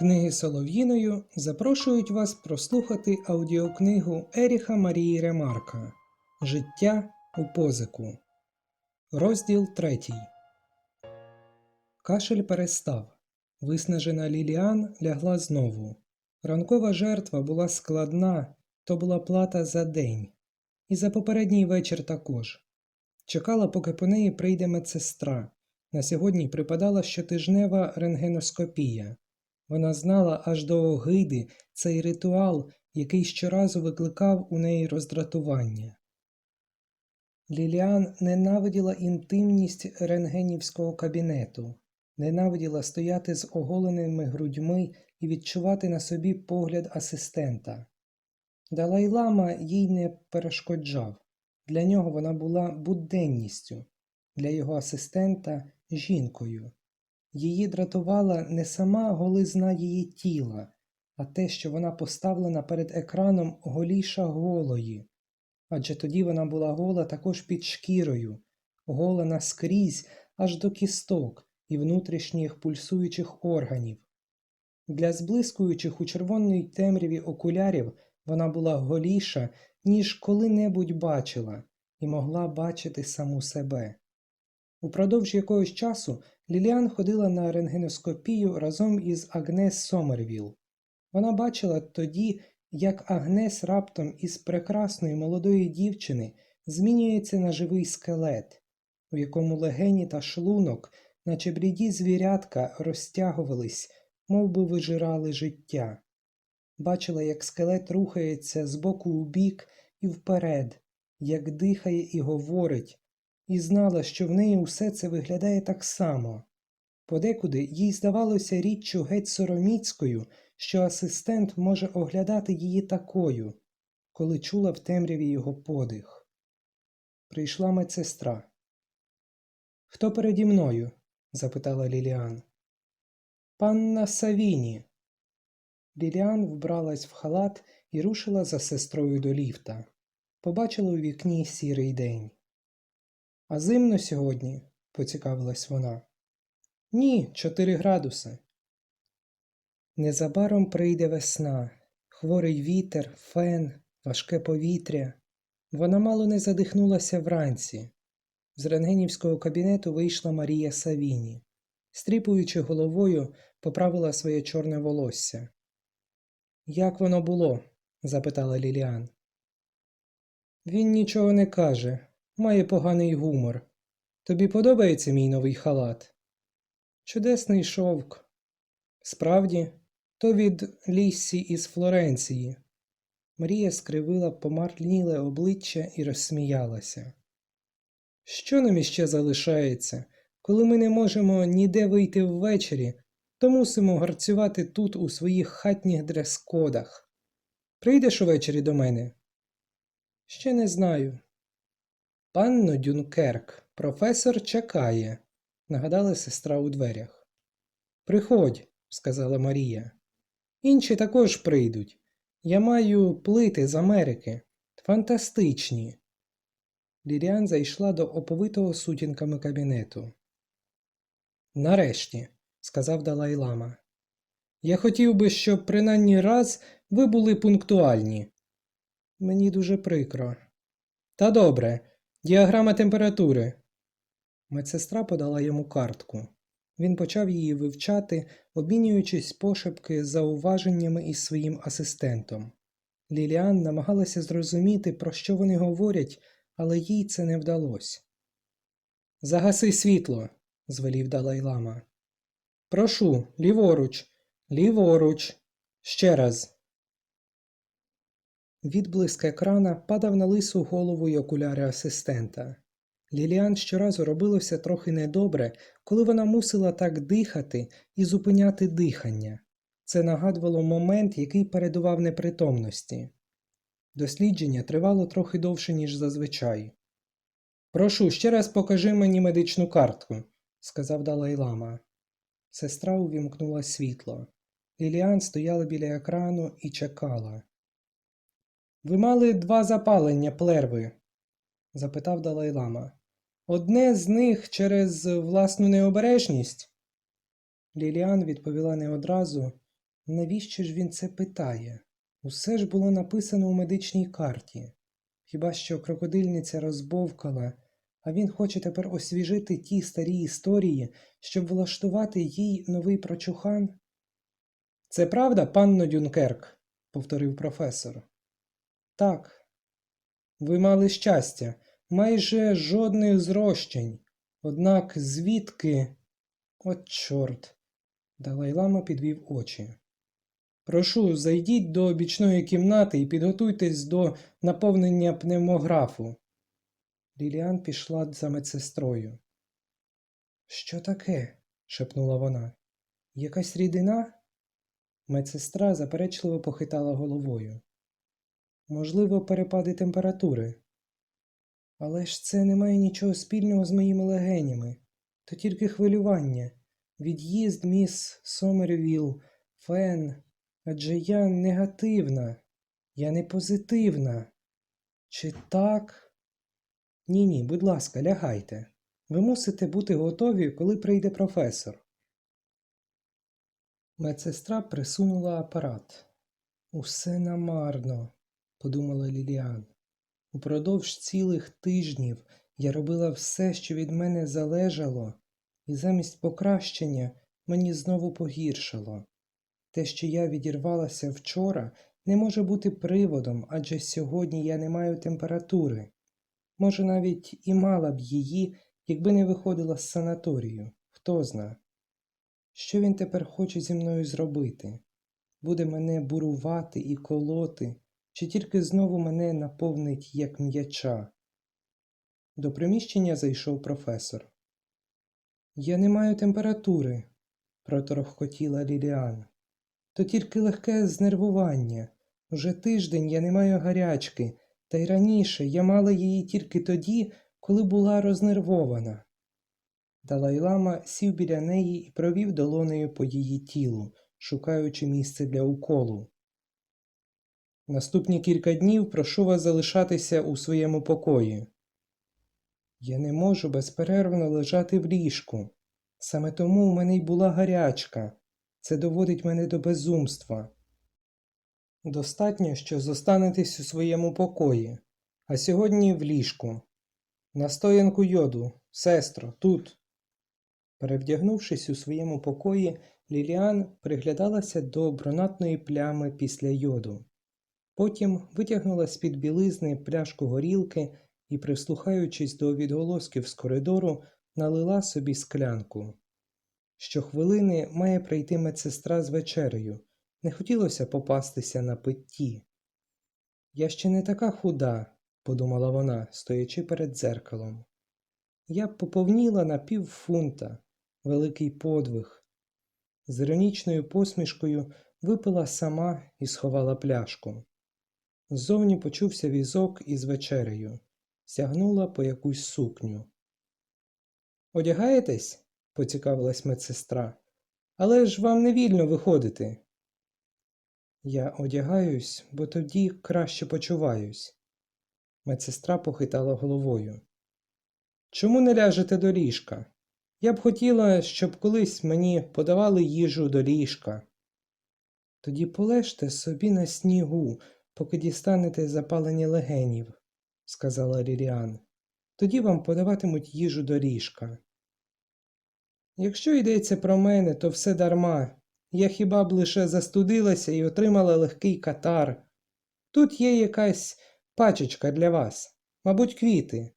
Книги Солов'їною запрошують вас прослухати аудіокнигу Еріха Марії Ремарка Життя у позику. Розділ третій. Кашель перестав. Виснажена Ліліан лягла знову. Ранкова жертва була складна, то була плата за день. І за попередній вечір також. Чекала, поки по неї прийде медсестра. На сьогодні припадала щотижнева рентгеноскопія. Вона знала аж до огиди цей ритуал, який щоразу викликав у неї роздратування. Ліліан ненавиділа інтимність рентгенівського кабінету, ненавиділа стояти з оголеними грудьми і відчувати на собі погляд асистента. Далай-лама їй не перешкоджав. Для нього вона була буденністю, для його асистента жінкою. Її дратувала не сама голизна її тіла, а те, що вона поставлена перед екраном голіша голої. Адже тоді вона була гола також під шкірою, гола наскрізь аж до кісток і внутрішніх пульсуючих органів. Для зблискуючих у червоній темряві окулярів вона була голіша, ніж коли-небудь бачила, і могла бачити саму себе. Упродовж якогось часу Ліліан ходила на рентгеноскопію разом із Агнес Сомервіл. Вона бачила тоді, як Агнес раптом із прекрасної молодої дівчини змінюється на живий скелет, у якому легені та шлунок, наче бліді звірятка, розтягувались, мов би вижирали життя. Бачила, як скелет рухається з боку у бік і вперед, як дихає і говорить, і знала, що в неї усе це виглядає так само. Подекуди їй здавалося річчю геть сороміцькою, що асистент може оглядати її такою, коли чула в темряві його подих. Прийшла медсестра. Хто переді мною? запитала Ліліан. Панна Савіні. Ліліан вбралась в халат і рушила за сестрою до ліфта. Побачила у вікні сірий день. А зимно сьогодні, поцікавилась вона. Ні, чотири градуси. Незабаром прийде весна, хворий вітер, фен, важке повітря. Вона мало не задихнулася вранці. З рентгенівського кабінету вийшла Марія Савіні. Стріпуючи головою, поправила своє чорне волосся. Як воно було? запитала Ліліан. Він нічого не каже, має поганий гумор. Тобі подобається мій новий халат? Чудесний шовк. Справді, то від Ліссі із Флоренції. Марія скривила помарлініле обличчя і розсміялася. Що нам іще залишається, коли ми не можемо ніде вийти ввечері, то мусимо гарцювати тут у своїх хатніх дрес-кодах. Прийдеш увечері до мене? Ще не знаю. Панно Дюнкерк, професор чекає, нагадала сестра у дверях. Приходь, сказала Марія. Інші також прийдуть. Я маю плити з Америки. Фантастичні. Ліріан зайшла до оповитого сутінками кабінету. Нарешті, сказав Далай-Лама. Я хотів би, щоб принаймні раз ви були пунктуальні. Мені дуже прикро. Та добре, діаграма температури. Медсестра подала йому картку. Він почав її вивчати, обмінюючись пошепки зауваженнями із своїм асистентом. Ліліан намагалася зрозуміти, про що вони говорять, але їй це не вдалося. Загаси світло, звелів Далай-Лама. Прошу, ліворуч, ліворуч. Ще раз. Відблиск екрана падав на лису голову й окуляри асистента. Ліліан щоразу робилося трохи недобре, коли вона мусила так дихати і зупиняти дихання. Це нагадувало момент, який передував непритомності. Дослідження тривало трохи довше, ніж зазвичай. Прошу, ще раз покажи мені медичну картку, сказав Далай-Лама. Сестра увімкнула світло. Ліліан стояла біля екрану і чекала. Ви мали два запалення плерви? запитав Далай-Лама. Одне з них через власну необережність. Ліліан відповіла не одразу, Навіщо ж він це питає? Усе ж було написано у медичній карті. Хіба що крокодильниця розбовкала, а він хоче тепер освіжити ті старі історії, щоб влаштувати їй новий прочухан? Це правда, панно Дюнкерк? повторив професор. Так. Ви мали щастя, майже жодних зрощень. Однак звідки. От чорт. Далай-лама підвів очі. Прошу, зайдіть до бічної кімнати і підготуйтесь до наповнення пневмографу. Ліліан пішла за медсестрою. Що таке? шепнула вона. Якась рідина? Медсестра заперечливо похитала головою. Можливо, перепади температури. Але ж це не має нічого спільного з моїми легенями, то тільки хвилювання, від'їзд міс Сомервіл, Фен, адже я негативна, я не позитивна. Чи так? Ні, ні, будь ласка, лягайте. Ви мусите бути готові, коли прийде професор. Медсестра присунула апарат. Усе намарно, подумала Ліліан. Упродовж цілих тижнів я робила все, що від мене залежало, і замість покращення мені знову погіршило. Те, що я відірвалася вчора, не може бути приводом, адже сьогодні я не маю температури. Може, навіть і мала б її, якби не виходила з санаторію, хто зна. Що він тепер хоче зі мною зробити? Буде мене бурувати і колоти, чи тільки знову мене наповнить як м'яча? До приміщення зайшов професор. Я не маю температури, проторохкотіла Ліліан. То тільки легке знервування. Уже тиждень я не маю гарячки, та й раніше я мала її тільки тоді, коли була рознервована. Далай-лама сів біля неї і провів долонею по її тілу, шукаючи місце для уколу. Наступні кілька днів прошу вас залишатися у своєму покої. Я не можу безперервно лежати в ліжку. Саме тому у мене й була гарячка. Це доводить мене до безумства. Достатньо, що зостанетесь у своєму покої, а сьогодні в ліжку. Настоянку йоду, сестро, тут. Перевдягнувшись у своєму покої, Ліліан приглядалася до бронатної плями після йоду. Потім витягнула з-під білизни пляшку горілки і, прислухаючись до відголосків з коридору, налила собі склянку. Щохвилини має прийти медсестра з вечерею. Не хотілося попастися на питті. Я ще не така худа, подумала вона, стоячи перед дзеркалом. Я б поповніла на пів фунта, великий подвиг. З іронічною посмішкою випила сама і сховала пляшку. Ззовні почувся візок із вечерею, сягнула по якусь сукню. Одягаєтесь? поцікавилась медсестра. Але ж вам не вільно виходити. Я одягаюсь, бо тоді краще почуваюсь. Медсестра похитала головою. Чому не ляжете до ліжка? Я б хотіла, щоб колись мені подавали їжу до ліжка. Тоді полежте собі на снігу, поки дістанете запалення легенів, сказала Ліліан. Тоді вам подаватимуть їжу до ліжка. Якщо йдеться про мене, то все дарма. Я хіба б лише застудилася і отримала легкий катар. Тут є якась пачечка для вас, мабуть, квіти.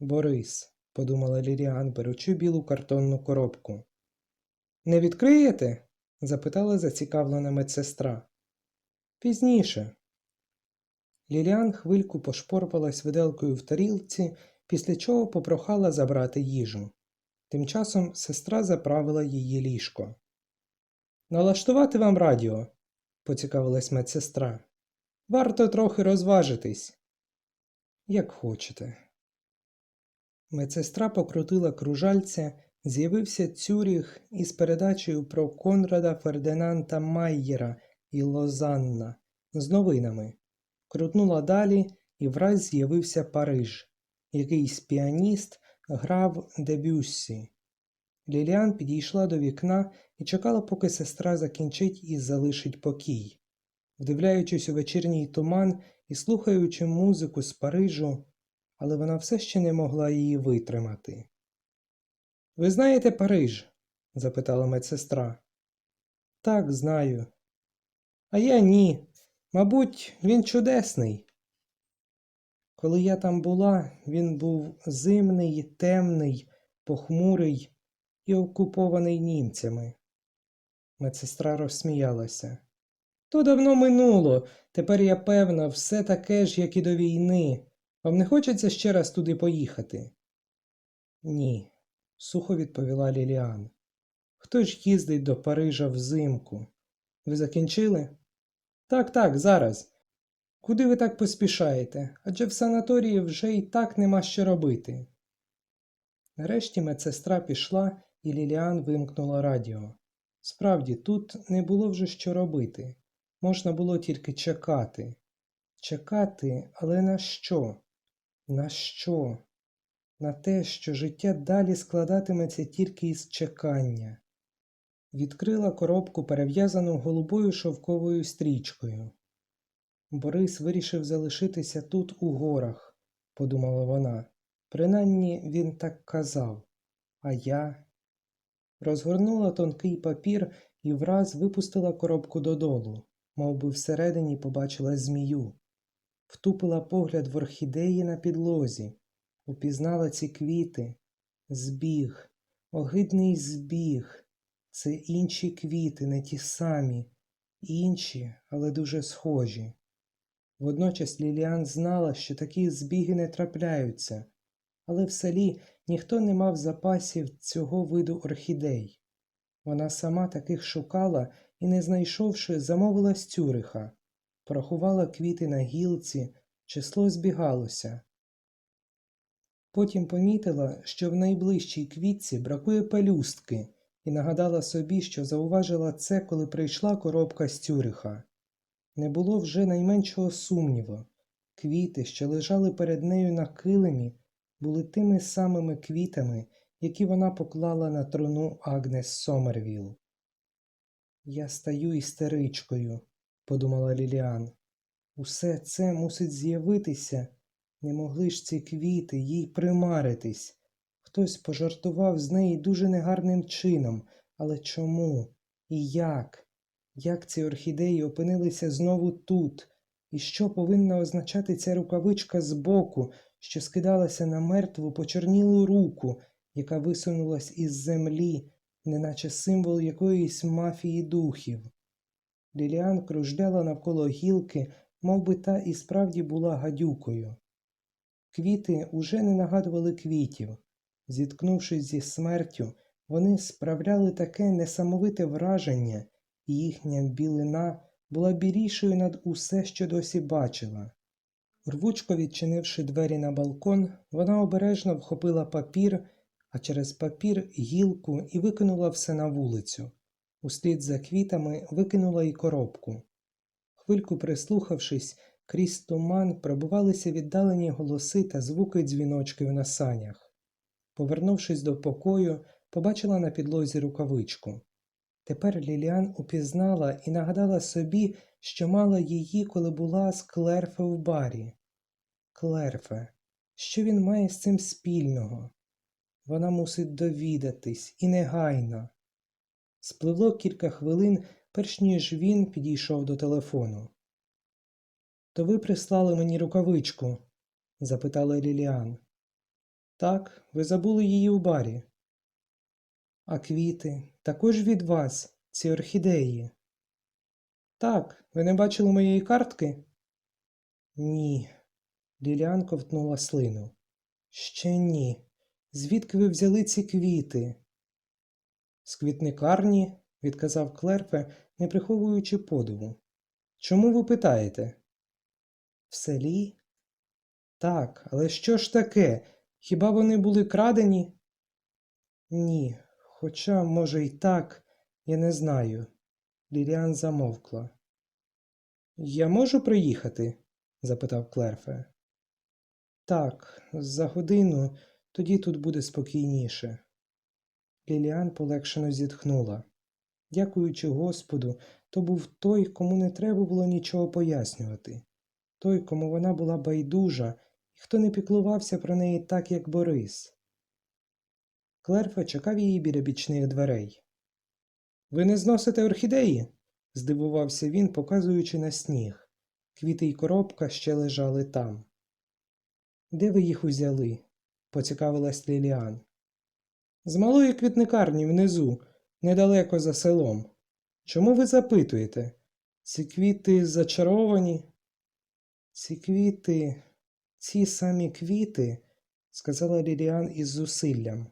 Борис, подумала Ліліан, беручи білу картонну коробку. Не відкриєте? запитала зацікавлена медсестра. Пізніше. Ліліан хвильку пошпорпалась виделкою в тарілці, після чого попрохала забрати їжу. Тим часом сестра заправила її ліжко. Налаштувати вам радіо, поцікавилась медсестра. Варто трохи розважитись. Як хочете. Медсестра покрутила кружальця, з'явився Цюріх із передачею про Конрада Фердинанда Майєра і Лозанна з новинами. Крутнула далі і враз з'явився Париж. Якийсь піаніст грав Дебюссі. Ліліан підійшла до вікна і чекала, поки сестра закінчить і залишить покій. Вдивляючись у вечірній туман і слухаючи музику з Парижу, але вона все ще не могла її витримати. Ви знаєте Париж? запитала медсестра. Так, знаю. А я ні. Мабуть, він чудесний. Коли я там була, він був зимний, темний, похмурий і окупований німцями. Медсестра розсміялася. То давно минуло. Тепер я певна, все таке ж, як і до війни. Вам не хочеться ще раз туди поїхати? Ні, сухо відповіла Ліліан. Хто ж їздить до Парижа взимку? Ви закінчили? Так, так, зараз. Куди ви так поспішаєте? Адже в санаторії вже і так нема що робити. Нарешті медсестра пішла, і Ліліан вимкнула радіо. Справді, тут не було вже що робити. Можна було тільки чекати. Чекати, але на що? На що? На те, що життя далі складатиметься тільки із чекання. Відкрила коробку, перев'язану голубою шовковою стрічкою. Борис вирішив залишитися тут у горах, подумала вона. Принаймні він так казав. А я розгорнула тонкий папір і враз випустила коробку додолу, мов би всередині побачила змію. Втупила погляд в орхідеї на підлозі, упізнала ці квіти. Збіг, огидний збіг. Це інші квіти, не ті самі, інші, але дуже схожі. Водночас Ліліан знала, що такі збіги не трапляються, але в селі ніхто не мав запасів цього виду орхідей. Вона сама таких шукала і, не знайшовши, замовила з Цюриха, порахувала квіти на гілці, число збігалося. Потім помітила, що в найближчій квітці бракує пелюстки, і нагадала собі, що зауважила це, коли прийшла коробка з Цюриха. Не було вже найменшого сумніву. Квіти, що лежали перед нею на килимі, були тими самими квітами, які вона поклала на труну Агнес Сомервіл. Я стаю істеричкою, подумала Ліліан. Усе це мусить з'явитися. Не могли ж ці квіти їй примаритись. Хтось пожартував з неї дуже негарним чином, але чому? І як? Як ці орхідеї опинилися знову тут? І що повинна означати ця рукавичка збоку, що скидалася на мертву почорнілу руку, яка висунулась із землі, неначе символ якоїсь мафії духів? Ліліан кружляла навколо гілки, мов би та і справді була гадюкою. Квіти уже не нагадували квітів. Зіткнувшись зі смертю, вони справляли таке несамовите враження, і їхня білина була білішою над усе, що досі бачила. Рвучко відчинивши двері на балкон, вона обережно вхопила папір, а через папір гілку і викинула все на вулицю. Услід за квітами викинула й коробку. Хвильку прислухавшись, крізь туман пробувалися віддалені голоси та звуки дзвіночків на санях. Повернувшись до покою, побачила на підлозі рукавичку. Тепер Ліліан упізнала і нагадала собі, що мала її, коли була з Клерфе в барі. Клерфе, що він має з цим спільного? Вона мусить довідатись і негайно. Спливло кілька хвилин, перш ніж він підійшов до телефону. То ви прислали мені рукавичку? запитала Ліліан. Так, ви забули її у барі. А квіти також від вас, ці орхідеї. Так, ви не бачили моєї картки? Ні. Ліліан ковтнула слину. Ще ні. Звідки ви взяли ці квіти? З квітникарні, відказав Клерпе, не приховуючи подиву. Чому ви питаєте? В селі? Так, але що ж таке? Хіба вони були крадені? Ні, хоча, може, й так, я не знаю. Ліліан замовкла. Я можу приїхати? запитав Клерфе. Так, за годину тоді тут буде спокійніше. Ліліан полегшено зітхнула. Дякуючи Господу, то був той, кому не треба було нічого пояснювати, той, кому вона була байдужа, хто не піклувався про неї так, як Борис. Клерфа чекав її біля бічних дверей. Ви не зносите орхідеї? здивувався він, показуючи на сніг. Квіти й коробка ще лежали там. Де ви їх узяли? поцікавилась Ліліан. З малої квітникарні внизу, недалеко за селом. Чому ви запитуєте? Ці квіти зачаровані? Ці квіти, ці самі квіти, сказала Ліліан із зусиллям.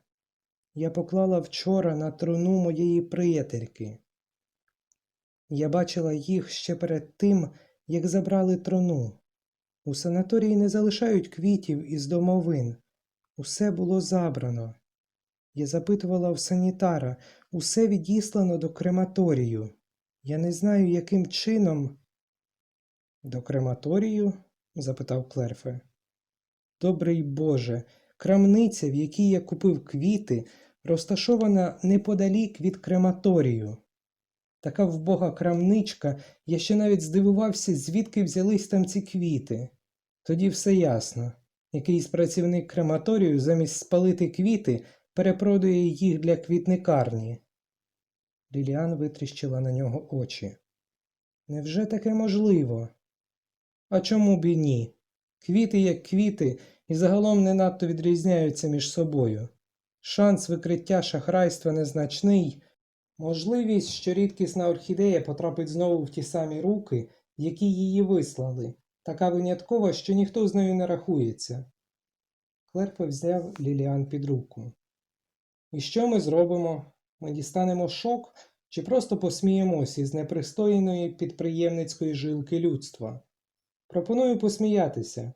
Я поклала вчора на труну моєї приятельки. Я бачила їх ще перед тим, як забрали труну. У санаторії не залишають квітів із домовин. Усе було забрано. Я запитувала в санітара, усе відіслано до крематорію. Я не знаю, яким чином. До крематорію? запитав Клерфе. Добрий Боже, крамниця, в якій я купив квіти, розташована неподалік від крематорію. Така вбога крамничка, я ще навіть здивувався, звідки взялись там ці квіти. Тоді все ясно. Якийсь працівник крематорію замість спалити квіти перепродує їх для квітникарні. Ліліан витріщила на нього очі. Невже таке можливо? А чому б і ні? Квіти як квіти і загалом не надто відрізняються між собою. Шанс викриття шахрайства незначний, можливість, що рідкісна орхідея потрапить знову в ті самі руки, які її вислали, така виняткова, що ніхто з нею не рахується. Клерпе взяв Ліліан під руку. І що ми зробимо? Ми дістанемо шок чи просто посміємось із непристойної підприємницької жилки людства? Пропоную посміятися,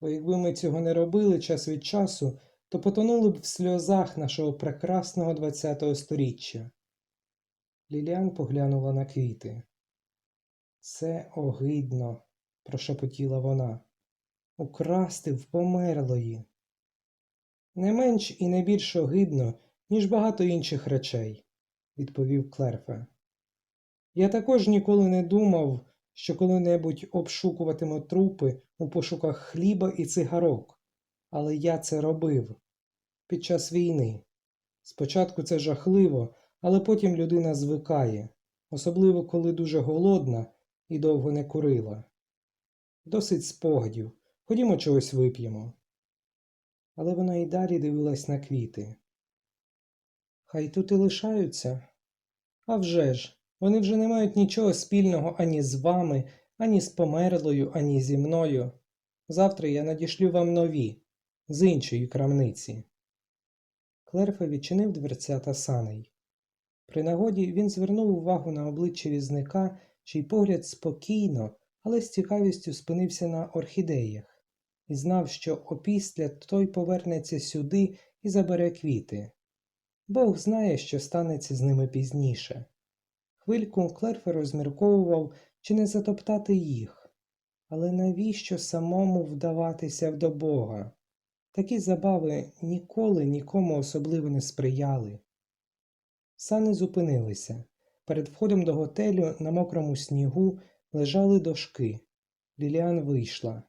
бо якби ми цього не робили час від часу, то потонули б в сльозах нашого прекрасного ХХ століття. Ліліан поглянула на квіти. Це огидно, прошепотіла вона. Украсти в померлої. Не менш і не більш огидно, ніж багато інших речей, відповів Клерфе. Я також ніколи не думав, що коли-небудь обшукуватиму трупи у пошуках хліба і цигарок, але я це робив під час війни. Спочатку це жахливо, але потім людина звикає, особливо коли дуже голодна і довго не курила. Досить спогадів, ходімо чогось вип'ємо. Але вона й далі дивилась на квіти. Хай тут і лишаються. А вже ж, вони вже не мають нічого спільного ані з вами, ані з померлою, ані зі мною. Завтра я надішлю вам нові, з іншої крамниці. Клерфе відчинив дверцята саней. При нагоді він звернув увагу на обличчя візника, чий погляд спокійно, але з цікавістю спинився на орхідеях, і знав, що опісля той повернеться сюди і забере квіти. Бог знає, що станеться з ними пізніше. Хвильку Клерфе розмірковував, чи не затоптати їх. Але навіщо самому вдаватися до Бога? Такі забави ніколи нікому особливо не сприяли. Сани зупинилися. Перед входом до готелю на мокрому снігу лежали дошки. Ліліан вийшла.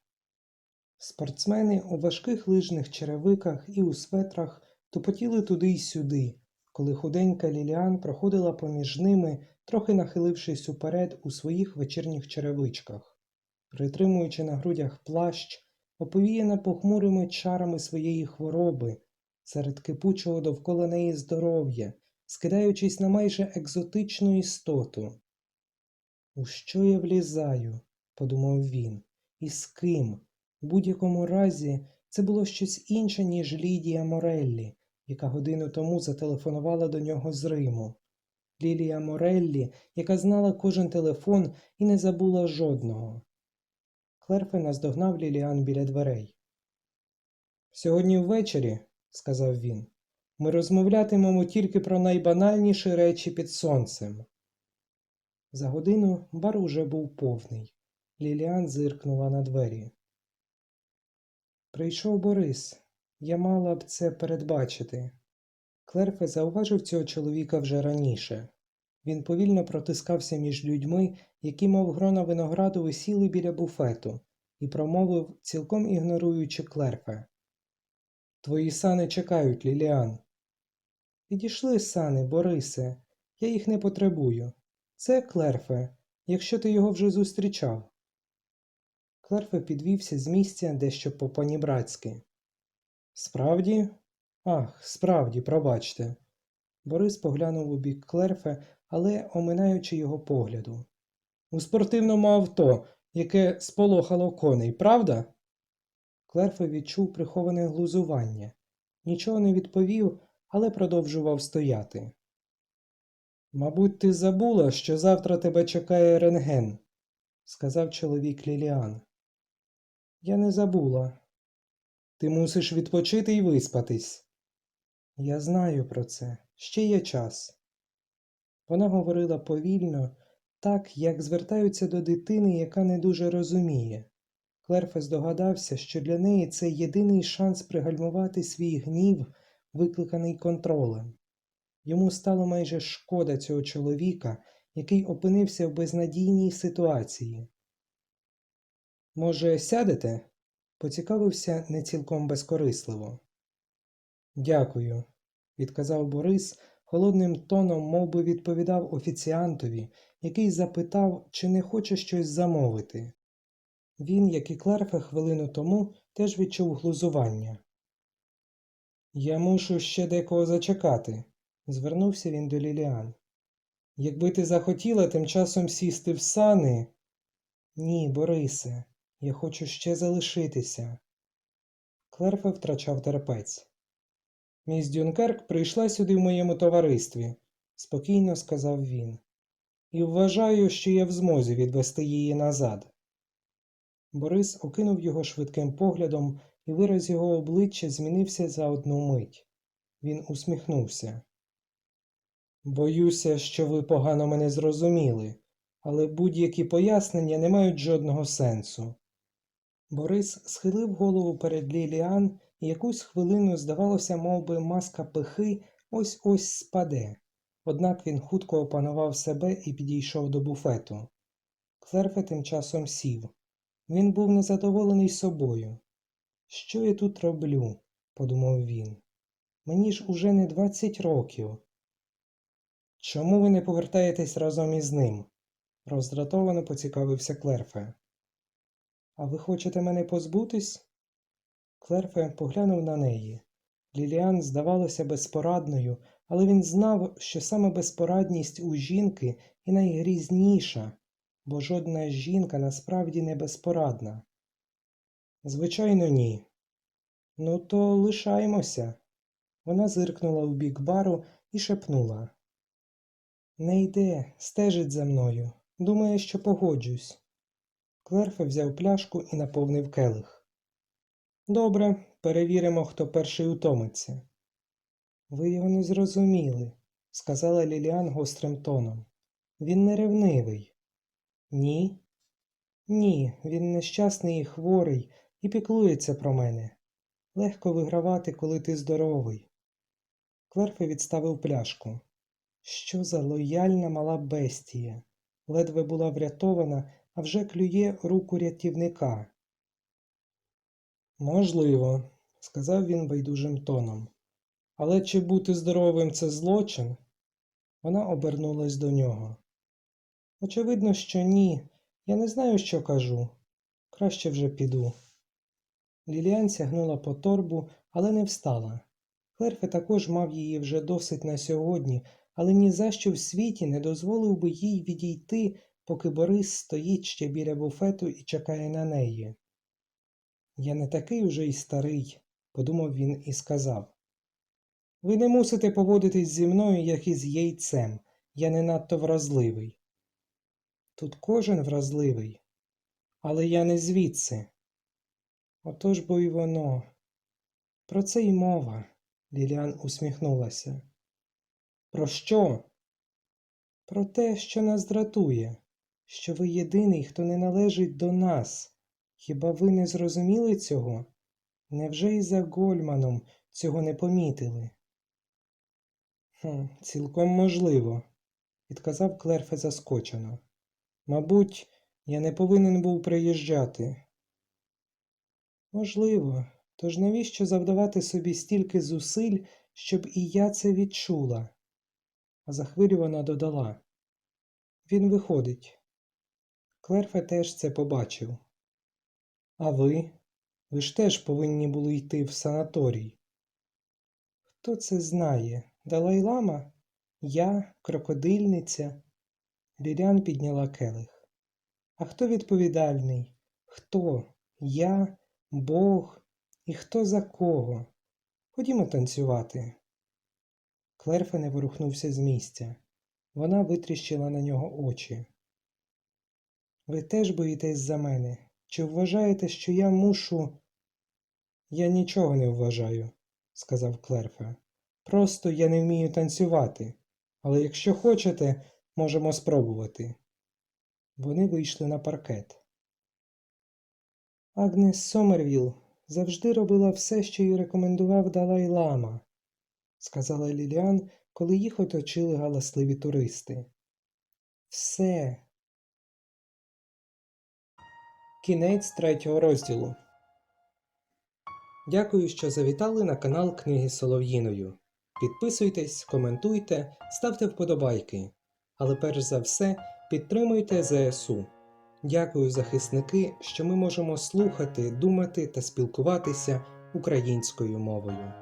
Спортсмени у важких лижних черевиках і у светрах тупотіли туди й сюди, коли худенька Ліліан проходила поміж ними, трохи нахилившись уперед у своїх вечірніх черевичках, притримуючи на грудях плащ, оповіяна похмурими чарами своєї хвороби, серед кипучого довкола неї здоров'я, скидаючись на майже екзотичну істоту. У що я влізаю? подумав він, і з ким? У будь-якому разі це було щось інше, ніж Лідія Мореллі, яка годину тому зателефонувала до нього з Риму. Лілія Мореллі, яка знала кожен телефон і не забула жодного. Клерфе наздогнав Ліліан біля дверей. Сьогодні ввечері, сказав він, ми розмовлятимемо тільки про найбанальніші речі під сонцем. За годину бар уже був повний. Ліліан зиркнула на двері. Прийшов Борис. Я мала б це передбачити. Клерфе зауважив цього чоловіка вже раніше. Він повільно протискався між людьми, які, мов грона винограду, висіли біля буфету, і промовив, цілком ігноруючи Клерфе. Твої сани чекають, Ліліан. Підійшли сани, Борисе, я їх не потребую. Це Клерфе, якщо ти його вже зустрічав. Клерфе підвівся з місця дещо по-панібратськи. Справді? Ах, справді, пробачте. Борис поглянув у бік Клерфе, але оминаючи його погляду. У спортивному авто, яке сполохало коней, правда? Клерфе відчув приховане глузування. Нічого не відповів, але продовжував стояти. Мабуть, ти забула, що завтра тебе чекає рентген, сказав чоловік Ліліан. Я не забула. Ти мусиш відпочити і виспатись. Я знаю про це. Ще є час. Вона говорила повільно, так, як звертаються до дитини, яка не дуже розуміє. Клерфе здогадався, що для неї це єдиний шанс пригальмувати свій гнів, викликаний контролем. Йому стало майже шкода цього чоловіка, який опинився в безнадійній ситуації. Може, сядете? поцікавився не цілком безкорисливо. Дякую, відказав Борис холодним тоном, мов би відповідав офіціантові, який запитав, чи не хоче щось замовити. Він, як і Клерфе хвилину тому, теж відчув глузування. Я мушу ще декого зачекати, звернувся він до Ліліан. Якби ти захотіла тим часом сісти в сани. Ні, Борисе, я хочу ще залишитися. Клерфе втрачав терпець. Міс Дюнкерк прийшла сюди в моєму товаристві, спокійно сказав він, і вважаю, що я в змозі відвести її назад. Борис окинув його швидким поглядом, і вираз його обличчя змінився за одну мить. Він усміхнувся. Боюся, що ви погано мене зрозуміли, але будь-які пояснення не мають жодного сенсу. Борис схилив голову перед Ліліан і якусь хвилину, здавалося, мов би, маска пихи ось ось спаде. Однак він хутко опанував себе і підійшов до буфету. Клерфе тим часом сів. Він був незадоволений собою. Що я тут роблю? подумав він. Мені ж уже не двадцять років. Чому ви не повертаєтесь разом із ним? роздратовано поцікавився Клерфе. А ви хочете мене позбутись? Клерфе поглянув на неї. Ліліан здавалася безпорадною, але він знав, що саме безпорадність у жінки і найгрізніша, бо жодна жінка насправді не безпорадна. Звичайно, ні. Ну, то лишаймося. Вона зиркнула в бік бару і шепнула. Не йде, стежить за мною. Думає, що погоджусь. Клерфе взяв пляшку і наповнив келих. Добре, перевіримо, хто перший утомиться. Ви його не зрозуміли, сказала Ліліан гострим тоном. Він не ревнивий. Ні? Ні, він нещасний і хворий і піклується про мене. Легко вигравати, коли ти здоровий. Клерфе відставив пляшку. Що за лояльна мала бестія. Ледве була врятована, а вже клює руку рятівника. Можливо, сказав він байдужим тоном. Але чи бути здоровим це злочин? Вона обернулась до нього. Очевидно, що ні. Я не знаю, що кажу. Краще вже піду. Ліліан сягнула по торбу, але не встала. Клерфе також мав її вже досить на сьогодні, але ні за що в світі не дозволив би їй відійти, поки Борис стоїть ще біля буфету і чекає на неї. Я не такий уже й старий, подумав він і сказав. Ви не мусите поводитись зі мною, як із яйцем, я не надто вразливий. Тут кожен вразливий, але я не звідси. Отож бо й воно. Про це й мова, Ліліан усміхнулася. Про що? Про те, що нас дратує, що ви єдиний, хто не належить до нас. Хіба ви не зрозуміли цього? Невже і за Гольманом цього не помітили? Хм, цілком можливо, відказав Клерфе заскочено. Мабуть, я не повинен був приїжджати. Можливо, тож навіщо завдавати собі стільки зусиль, щоб і я це відчула? А захвилювана додала. Він виходить. Клерфе теж це побачив. А ви? Ви ж теж повинні були йти в санаторій. Хто це знає? Далай-лама? Я, крокодильниця? Ліліан підняла келих. А хто відповідальний? Хто? Я, Бог? І хто за кого? Ходімо танцювати. Клерфе не ворухнувся з місця. Вона витріщила на нього очі. Ви теж боїтесь за мене? Чи вважаєте, що я мушу. Я нічого не вважаю, сказав Клерфе. Просто я не вмію танцювати, але якщо хочете, можемо спробувати. Вони вийшли на паркет. Агнес Сомервіл завжди робила все, що їй рекомендував Далай Лама, сказала Ліліан, коли їх оточили галасливі туристи. Все. Кінець третього розділу. Дякую, що завітали на канал Книги Солов'їною. Підписуйтесь, коментуйте, ставте вподобайки. Але перш за все підтримуйте ЗСУ. Дякую, захисники, що ми можемо слухати, думати та спілкуватися українською мовою.